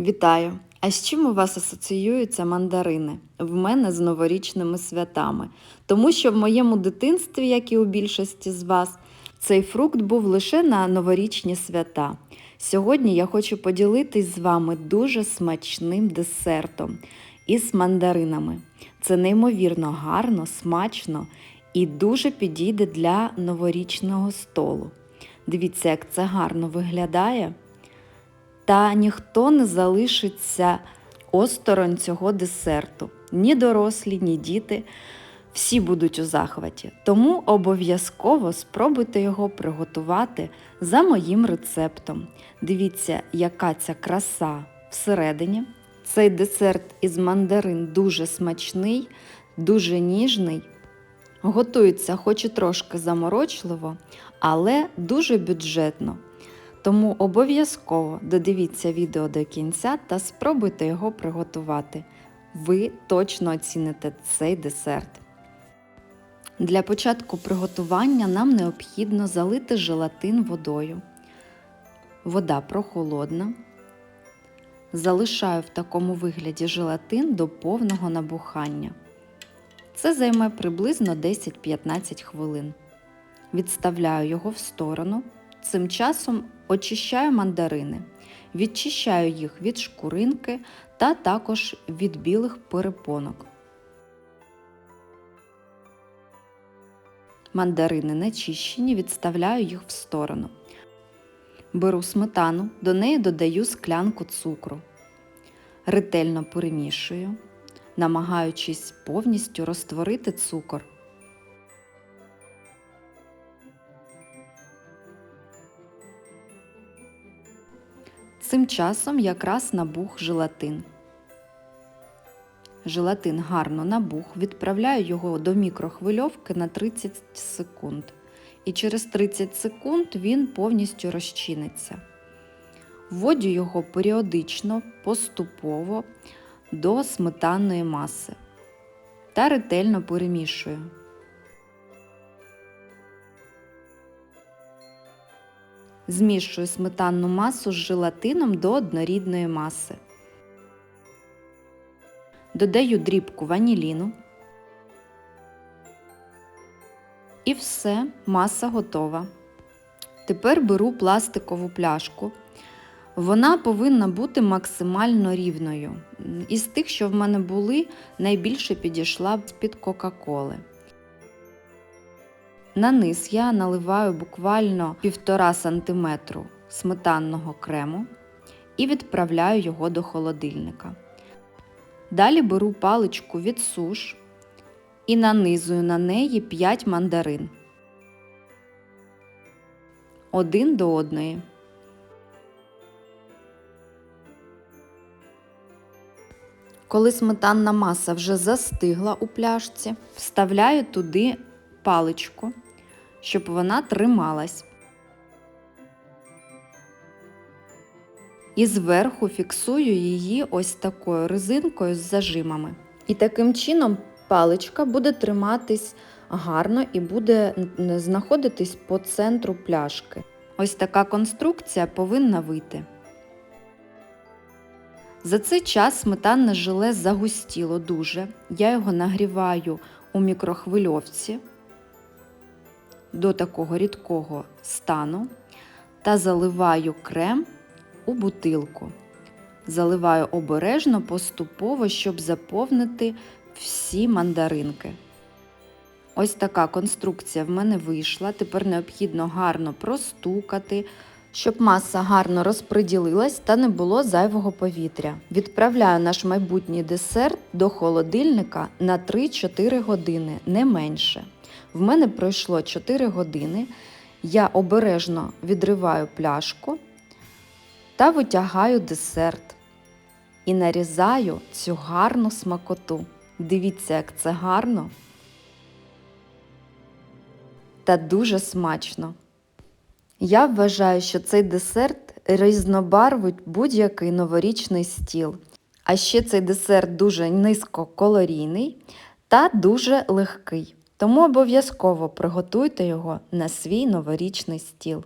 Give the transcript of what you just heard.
Вітаю! А з чим у вас асоціюються мандарини? В мене з новорічними святами. Тому що в моєму дитинстві, як і у більшості з вас, цей фрукт був лише на новорічні свята. Сьогодні я хочу поділитись з вами дуже смачним десертом із мандаринами. Це неймовірно гарно, смачно і дуже підійде для новорічного столу. Дивіться, як це гарно виглядає. Та ніхто не залишиться осторонь цього десерту. Ні дорослі, ні діти. Всі будуть у захваті. Тому обов'язково спробуйте його приготувати за моїм рецептом. Дивіться, яка ця краса всередині. Цей десерт із мандарин дуже смачний, дуже ніжний. Готується хоч і трошки заморочливо, але дуже бюджетно. Тому обов'язково додивіться відео до кінця та спробуйте його приготувати. Ви точно оціните цей десерт. Для початку приготування нам необхідно залити желатин водою. Вода прохолодна. Залишаю в такому вигляді желатин до повного набухання. Це займе приблизно 10-15 хвилин. Відставляю його в сторону. Цим часом очищаю мандарини, відчищаю їх від шкуринки та також від білих перепонок. Мандарини начищені, відставляю їх в сторону. Беру сметану, до неї додаю склянку цукру. Ретельно перемішую, намагаючись повністю розтворити цукор. Цим часом якраз набух желатин. Желатин гарно набух, відправляю його до мікрохвильовки на 30 секунд. І через 30 секунд він повністю розчиниться. Вводю його періодично, поступово до сметанної маси та ретельно перемішую. Змішую сметанну масу з желатином до однорідної маси. Додаю дрібку ваніліну. І все, маса готова. Тепер беру пластикову пляшку. Вона повинна бути максимально рівною. Із тих, що в мене були, найбільше підійшла з-під Кока-Коли. На низ я наливаю буквально 1,5 см сметанного крему і відправляю його до холодильника. Далі беру паличку від суш і нанизую на неї 5 мандарин. Один до одної. Коли сметанна маса вже застигла у пляшці, вставляю туди паличку, щоб вона трималась. І зверху фіксую її ось такою резинкою з зажимами. І таким чином паличка буде триматись гарно і буде знаходитись по центру пляшки. Ось така конструкція повинна вийти. За цей час сметанне желе загустіло дуже. Я його нагріваю у мікрохвильовці до такого рідкого стану та заливаю крем у бутилку. Заливаю обережно, поступово, щоб заповнити всі мандаринки. Ось така конструкція в мене вийшла. Тепер необхідно гарно простукати, щоб маса гарно розподілилась та не було зайвого повітря. Відправляю наш майбутній десерт до холодильника на 3-4 години, не менше. В мене пройшло 4 години. Я обережно відриваю пляшку та витягаю десерт і нарізаю цю гарну смакоту. Дивіться, як це гарно та дуже смачно. Я вважаю, що цей десерт різнобарвить будь-який новорічний стіл. А ще цей десерт дуже низькокалорійний та дуже легкий. Тому обов'язково приготуйте його на свій новорічний стіл.